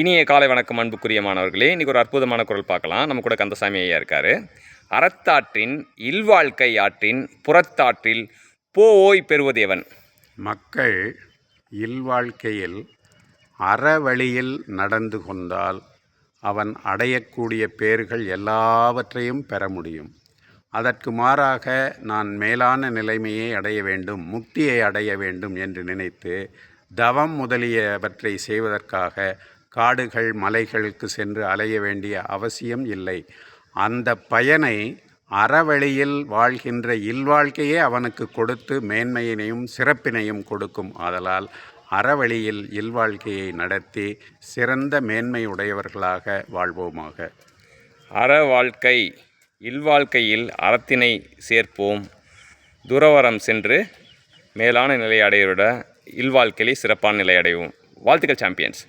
இனிய காலை வணக்கம் அன்புக்குரிய மாணவர்களே. இன்றைக்கி ஒரு அற்புதமான குரல் பார்க்கலாம். நம்ம கூட கந்தசாமி ஐயா இருக்கார். அறத்தாற்றின் இல்வாழ்க்கை ஆற்றின் புறத்தாற்றில் போய் பெறுவது எவன் மக்கள் இல்வாழ்க்கையில் அறவழியில் நடந்து கொண்டால் அவன் அடையக்கூடிய பேர்கள் எல்லாவற்றையும் பெற முடியும். அதற்கு மாறாக நான் மேலான நிலைமையை அடைய வேண்டும் முக்தியை அடைய வேண்டும் என்று நினைத்து தவம் முதலியவற்றை செய்வதற்காக காடுகள் மலைகளுக்கு சென்று அலைய வேண்டிய அவசியம் இல்லை. அந்த பயனை அறவழியில் வாழ்கின்ற இல்வாழ்க்கையே அவனுக்கு கொடுத்து மேன்மையினையும் சிறப்பினையும் கொடுக்கும். ஆதலால் அறவழியில் இல்வாழ்க்கையை நடத்தி சிறந்த மேன்மை உடையவர்களாக வாழ்வோமாக. அற வாழ்க்கை இல்வாழ்க்கையில் அறத்தினை சேர்ப்போம். துறவரம் சென்று மேலான நிலை அடையவிட இல்வாழ்க்கையிலே சிறப்பான நிலை அடைவோம். வாழ்த்துக்கள் சாம்பியன்ஸ்.